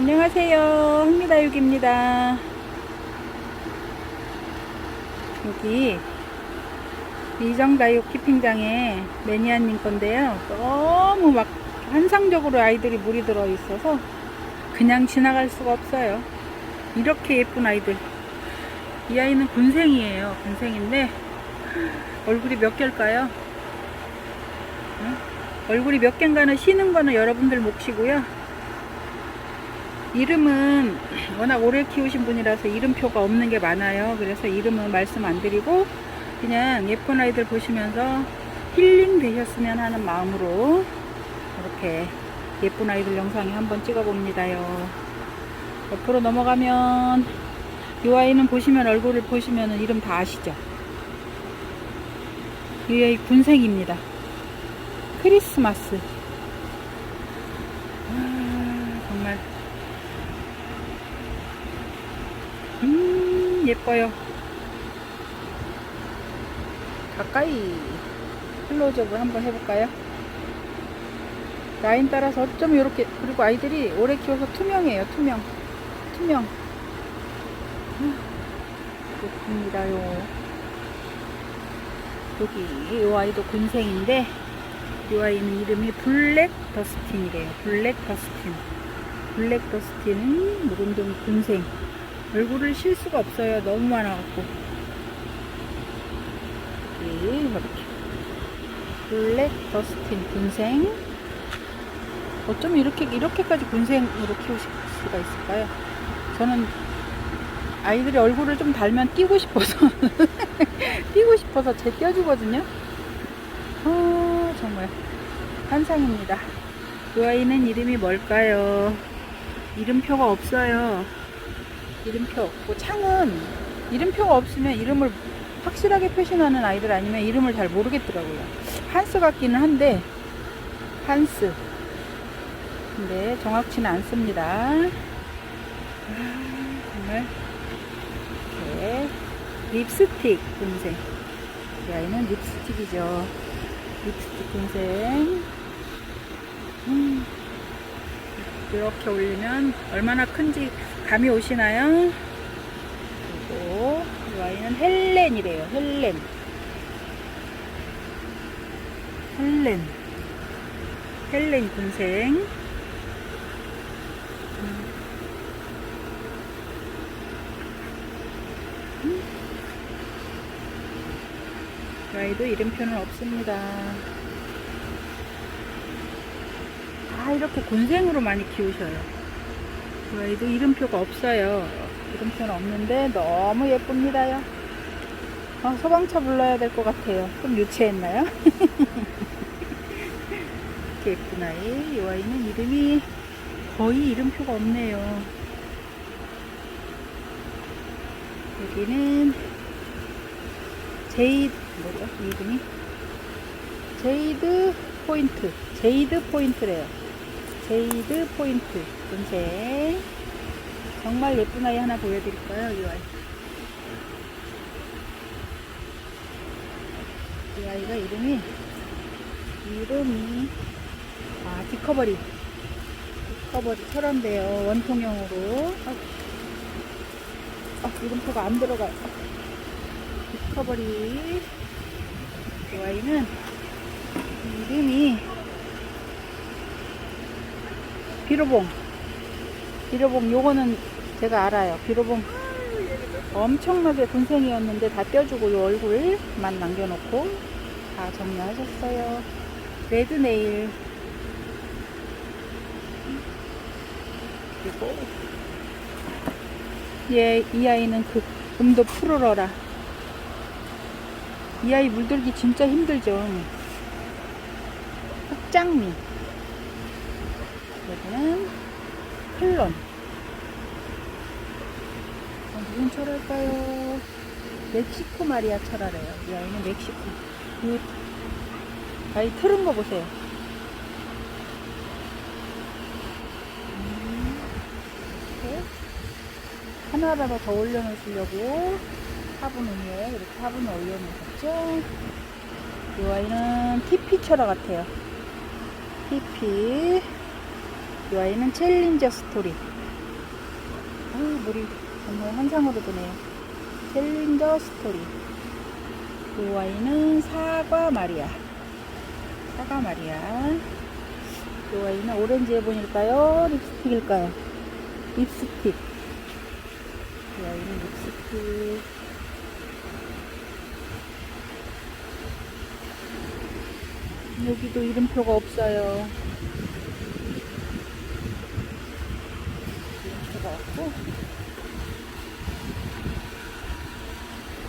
안녕하세요. 흥미다육입니다. 여기 이정다육 키핑장에 매니아님 건데요. 너무 막 환상적으로 아이들이 물이 들어 있어서 그냥 지나갈 수가 없어요. 이렇게 예쁜 아이들. 이 아이는 군생이에요. 군생인데 얼굴이 몇 개일까요? 응? 얼굴이 몇 개인가는 쉬는 거는 여러분들 몫이고요. 이름은 워낙 오래 키우신 분이라서 이름표가 없는 게 많아요. 그래서 이름은 말씀 안 드리고 그냥 예쁜 아이들 보시면서 힐링 되셨으면 하는 마음으로 이렇게 예쁜 아이들 영상에 한번 찍어 봅니다요. 옆으로 넘어가면 이 아이는 보시면 얼굴을 보시면 이름 다 아시죠? 이 아이 군생입니다. 크리스마스. 아, 정말 음 예뻐요. 가까이 클로즈업을 한번 해볼까요? 라인 따라서 어쩜 이렇게 그리고 아이들이 오래 키워서 투명해요. 투명, 투명. 예쁩니다요. 여기 이 아이도 군생인데 이 아이는 이름이 블랙 더스틴이래요. 블랙 더스틴. 블랙 더스틴은 무릉동 군생. 얼굴을 실 수가 없어요. 너무 많아갖고. 여기 이렇게. 블랙 더스틴 군생. 어쩜 이렇게, 이렇게까지 군생으로 키우실 수가 있을까요? 저는 아이들이 얼굴을 좀 달면 띄고 싶어서. 띄고 싶어서 제 띄워주거든요. 어, 정말 환상입니다. 이 아이는 이름이 뭘까요? 이름표가 없어요. 이름표 없고 창은 이름표가 없으면 이름을 확실하게 표시하는 아이들 아니면 이름을 잘 모르겠더라고요. 한스 같기는 한데 한스. 근데 정확치는 않습니다. 아, 정말 이렇게 립스틱 군생. 이 아이는 립스틱이죠. 립스틱 군생. 음, 이렇게 올리면 얼마나 큰지 감이 오시나요? 그리고 이 아이는 헬렌이래요. 헬렌. 헬렌. 헬렌 군생. 이 아이도 이름표는 없습니다. 다 이렇게 군생으로 많이 키우셔요. 이 아이도 이름표가 없어요. 이름표는 없는데 너무 예쁩니다요. 아, 소방차 불러야 될 것 같아요. 좀 유치했나요? 이렇게 예쁜 아이. 이 아이는 이름이 거의 이름표가 없네요. 여기는 제이드 뭐죠? 이 이름이 제이드 포인트. 제이드 포인트래요. 제이드 포인트. 군생. 정말 예쁜 아이 하나 보여드릴까요? 이 아이. 이 아이가 이름이 이름이 아 디커버리 디커버리 철원데요 원통형으로 아, 아 이름표가 안 들어가요 디커버리 이 아이는 이름이 비로봉 비로봉 요거는 제가 알아요. 비로봉 엄청나게 군생이었는데 다 떼어주고 요 얼굴만 남겨놓고 다 정리하셨어요. 레드 네일. 그리고 얘, 이 아이는 그 음도 풀어라. 이 아이 물들기 진짜 힘들죠. 흑장미. 여기는 클론 어, 무슨 철할까요? 멕시코 마리아 철화래요. 이 아이는 멕시코. 이 아 이 틀은 거 보세요. 음, 이렇게 하나라도 더 올려놓으시려고 화분을 위에 이렇게 화분을 올려놓으셨죠? 이 아이는 TP 철화 같아요. TP. 이 아이는 챌린저 스토리. 아, 물이 정말 한상으로 드네요. 챌린저 스토리. 이 와인은 사과 마리아. 사과 마리아. 이 와인은 오렌지 해본일까요? 립스틱일까요? 립스틱. 이 와인은 립스틱. 여기도 이름표가 없어요. 없고.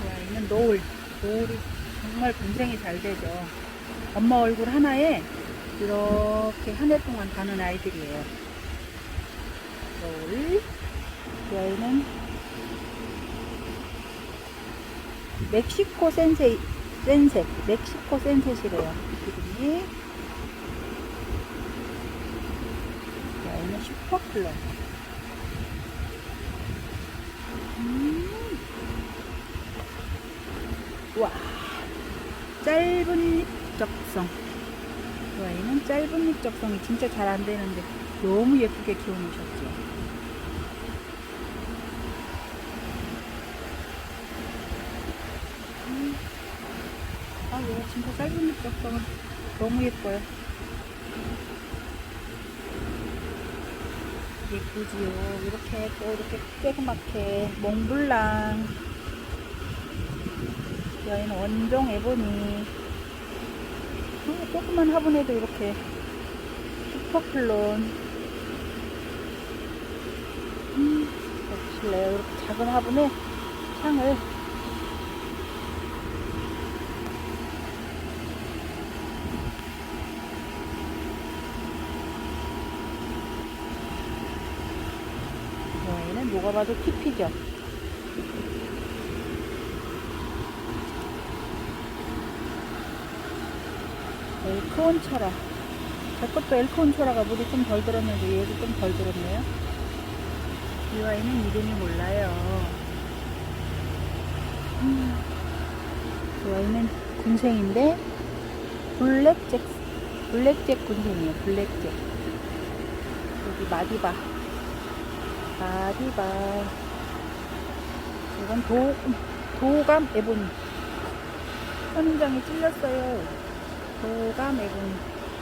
이 와인은 노을. 노을이 정말 분생이 잘 되죠. 엄마 얼굴 하나에 이렇게 한 해 동안 가는 아이들이에요. 노을. 이 와인은 멕시코 센세, 센셋. 멕시코 센셋이래요. 이름이. 이 와인은 슈퍼클럽. 와. 짧은 잎 적성. 이 와인은 짧은 잎 적성이 진짜 잘 안 되는데 너무 예쁘게 키워놓으셨죠. 음. 아 이거 진짜 짧은 잎 적성은 너무 예뻐요. 예쁘지요. 이렇게 또 이렇게 쬐그맣게 몽블랑 여기는 원종 에보니. 어, 조그만 화분에도 이렇게 슈퍼클론. 음, 보실래요? 이렇게 작은 화분에 향을. 여기는 누가 봐도 키피죠 엘크온 철아. 제 것도 엘크온 철아가 물이 좀 덜 들었는데 얘도 좀 덜 들었네요. 이 와인은 이름이 몰라요. 음, 이 와인은 군생인데 블랙잭 블랙잭 군생이에요. 블랙잭. 여기 마디바. 마디바. 이건 도 도감 에보니. 선인장이 찔렸어요. 도가 매군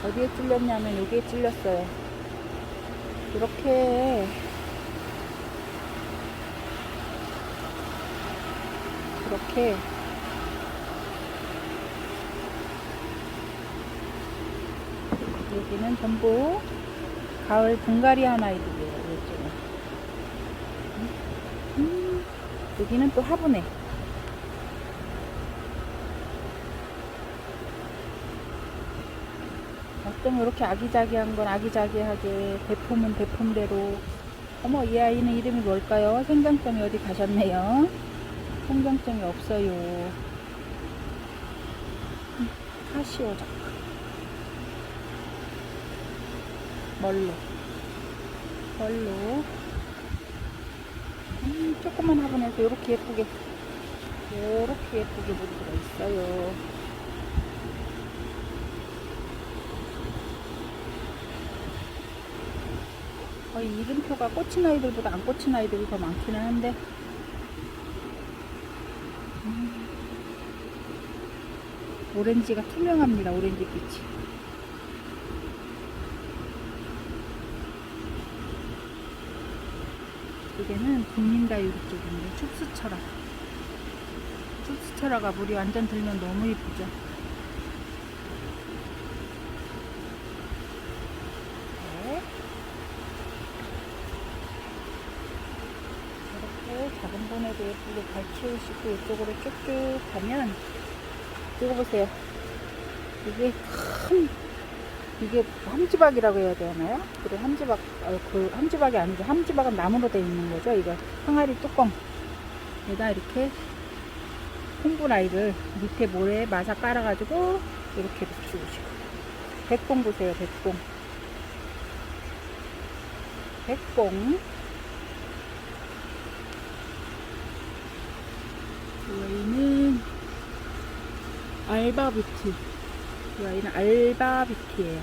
어디에 찔렸냐면 여기에 찔렸어요. 이렇게 이렇게 여기는 전부 가을 분가리안 아이들이에요. 이쪽은. 음, 여기는 또 화분에 어쩌면 이렇게 아기자기한 건 아기자기하게 배품은 배품대로. 어머 이 아이는 이름이 뭘까요? 생장점이 어디 가셨네요. 생장점이 없어요. 음, 카시오작 멀로? 멀로? 음, 조그만 화분에서 이렇게 예쁘게 이렇게 예쁘게 물이 들어있어요 거의 이름표가 꽂힌 아이들보다 안 꽂힌 아이들이 더 많기는 한데. 음, 오렌지가 투명합니다 오렌지 빛이. 이게는 국민다육이 쪽인데 춥수철화 춥수철화가 물이 완전 들면 너무 예쁘죠 네. 이렇게 작은 분에도 예쁘게 잘 키우시고 이쪽으로 쭉쭉 가면 이거 보세요. 이게 큰 이게 함지박이라고 해야 되나요? 그래 함지박 어, 그 함지박이 아니죠. 함지박은 나무로 되어 있는 거죠 이거. 항아리 뚜껑에다 이렇게 홍분아이를 밑에 모래에 마사 깔아가지고 이렇게 키우시고. 백봉 보세요 백봉. 백봉 여기는 알바뷰티 이 아이는 알바뷰티예요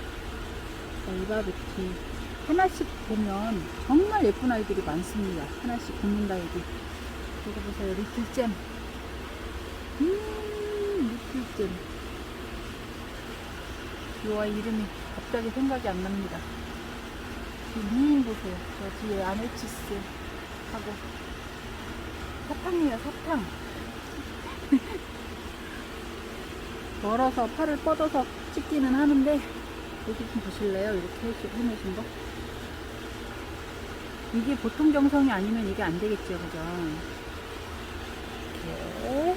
알바뷰티 하나씩 보면 정말 예쁜 아이들이 많습니다. 하나씩 붙는다 여기. 이거 보세요. 리틀잼. 음, 리틀잼. 이 아이 이름이 갑자기 생각이 안 납니다. 이 미인 보세요. 저 뒤에 아메치스 하고 사탕이에요, 사탕. 멀어서 팔을 뻗어서 찍기는 하는데 여기 좀 보실래요? 이렇게 해놓으신 거. 이게 보통 정성이 아니면 이게 안 되겠죠, 그죠? 이렇게.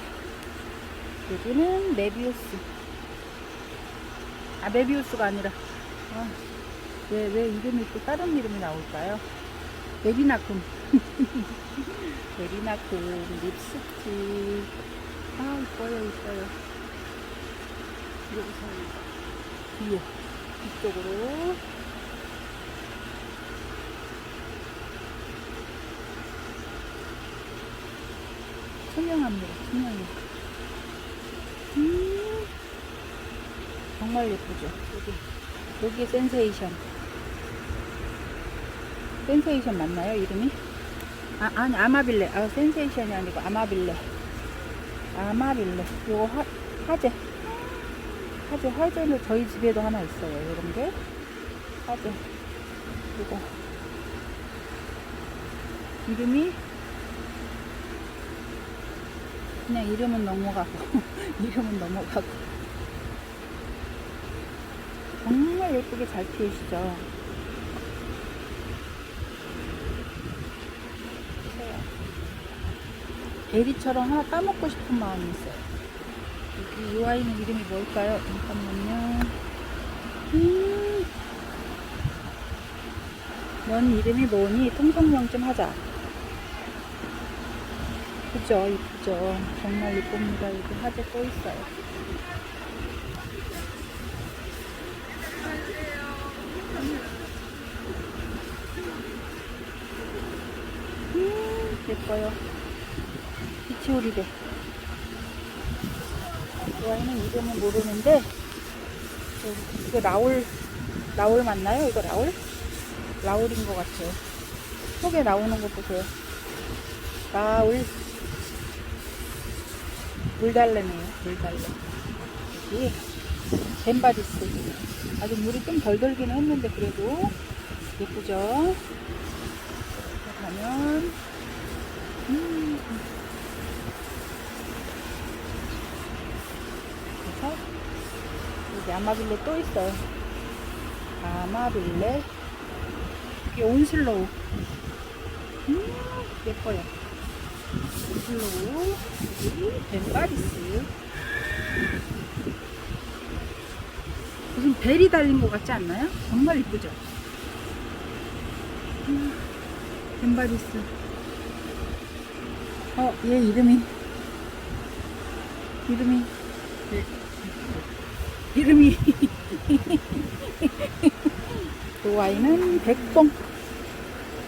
여기는 메비우스. 아, 메비우스가 아니라. 아, 왜, 왜 이름이 또 다른 이름이 나올까요? 메리나쿰. 메리나쿰 립스틱. 아, 이뻐요, 이뻐요. 여기서 뒤에 뒤쪽으로 투명합니다. 투명해. 음, 정말 예쁘죠. 여기 여기 센세이션. 센세이션 맞나요 이름이? 아 아니 아마빌레. 아 센세이션이 아니고 아마빌레. 아마빌레. 요거 화, 화재. 화재, 화재는 저희 집에도 하나 있어요. 이런 게. 화재. 이거. 이름이 그냥 이름은 넘어가고 이름은 넘어가고 정말 예쁘게 잘 키우시죠. 에리처럼 하나 따먹고 싶은 마음이 있어요. 여기 이 아이는 이름이 뭘까요? 잠깐만요. 음. 넌 이름이 뭐니? 통성명 좀 하자. 그죠? 이쁘죠? 정말 이쁩니다. 여기 화재 또 있어요. 음, 예뻐요. 비치오리베. 이 아이는 이름은 모르는데, 어, 이거 라울, 라울 맞나요? 이거 라울? 라울인 것 같아요. 속에 나오는 거 보세요. 라울. 물달래네요. 물달래. 여기 벤바디스. 아직 물이 좀덜 들기는 했는데 그래도 예쁘죠? 가면 음. 그래서 여기 아마빌레 또 있어요. 아마빌레 여기 온슬로우 음, 예뻐요. 온슬로우 여기 벤바리스 무슨 벨이 달린 것 같지 않나요? 정말 이쁘죠? 음, 벤바리스 어, 얘 이름이 이름이 네. 이름이. 이 아이는 백봉.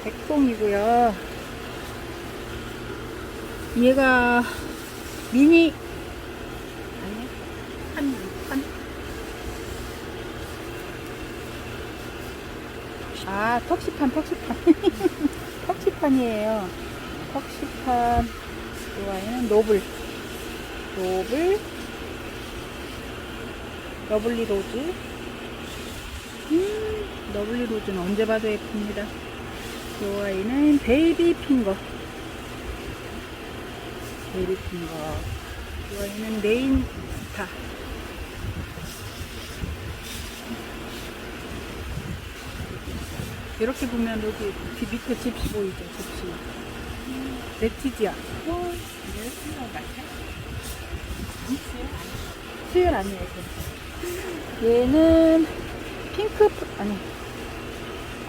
백봉이고요. 얘가 미니. 아니 한, 한. 아 턱시판 턱시판. 턱시판이에요. 턱시판. 이 아이는 노블. 노블 러블리 로즈. 음, 러블리 로즈는 언제 봐도 예쁩니다. 이 아이는 베이비 핑거. 베이비 핑거. 이 아이는 레인 스타. 이렇게 보면 여기 뒤 밑에 집시 보이죠 집시 수영 같아? 수연 아니에요? 이거. 얘는 핑크 프- 아니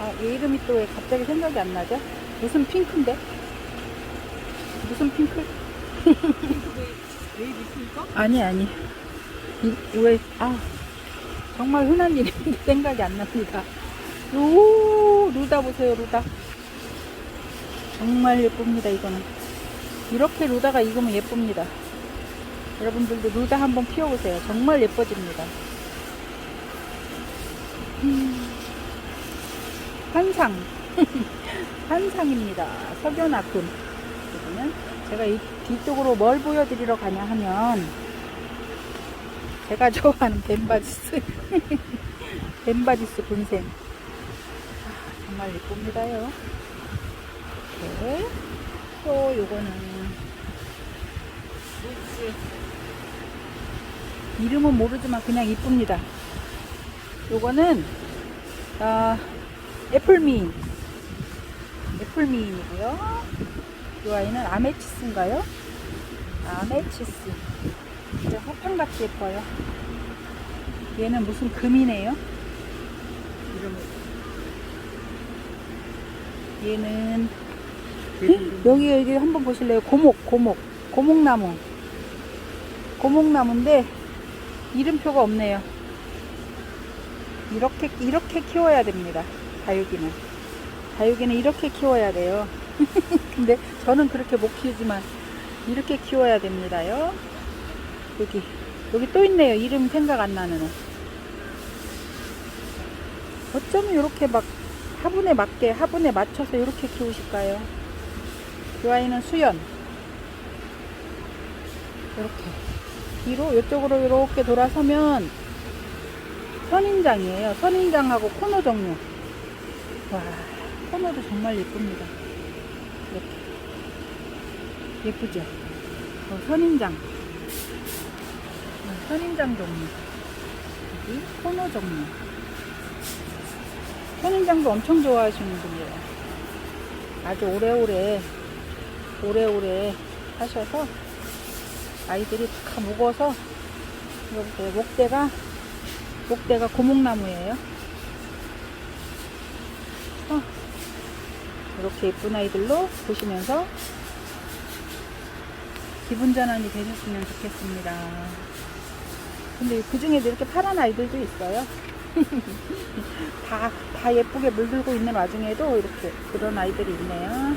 아얘 이름이 또 왜 갑자기 생각이 안 나죠? 무슨 핑크인데? 무슨 핑크? 아니 아니 이, 왜, 아 정말 흔한 이름인데 생각이 안 납니다 오 루다 보세요 루다 정말 예쁩니다 이거는 이렇게 루다가 익으면 예쁩니다 여러분들도 루다 한번 피워보세요 정말 예뻐집니다 음. 환상. 환상입니다. 석연화금. 그러면 제가 이 뒤쪽으로 뭘 보여드리러 가냐 하면 제가 좋아하는 벤바디스. 벤바디스 분생. 아, 정말 예쁩니다요. 이렇게. 또 요거는 이름은 모르지만 그냥 이쁩니다. 요거는 아, 애플미인 애플미인이고요. 이 아이는 아메치스인가요? 아메치스 진짜 사탕같이 예뻐요. 얘는 무슨 금이네요. 얘는 여기 여기 한번 보실래요? 고목 고목 고목나무 고목나무인데 이름표가 없네요. 이렇게 이렇게 키워야 됩니다. 다육이는 다육이는 이렇게 키워야 돼요. 근데 저는 그렇게 못 키우지만 이렇게 키워야 됩니다요. 여기 여기 또 있네요. 이름 생각 안 나는 애. 어쩌면 이렇게 막 화분에 맞게 화분에 맞춰서 이렇게 키우실까요? 이 아이는 수연 이렇게 뒤로 이쪽으로 이렇게 돌아서면 선인장이에요. 선인장하고 코노 종류. 와, 코노도 정말 예쁩니다. 이렇게 예쁘죠? 어, 선인장. 어, 선인장 종류. 여기 코노 종류. 선인장도 엄청 좋아하시는 분이에요. 아주 오래오래 오래오래 하셔서 아이들이 다 묵어서 이렇게 목대가 목대가 고목나무예요. 어, 이렇게 예쁜 아이들로 보시면서 기분 전환이 되셨으면 좋겠습니다. 근데 그 중에도 이렇게 파란 아이들도 있어요. 다, 다 예쁘게 물들고 있는 와중에도 이렇게 그런 아이들이 있네요.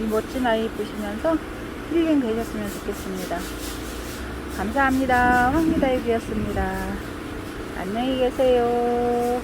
이 멋진 아이 보시면서 힐링 되셨으면 좋겠습니다. 감사합니다. 황미다육이었습니다. 안녕히 계세요.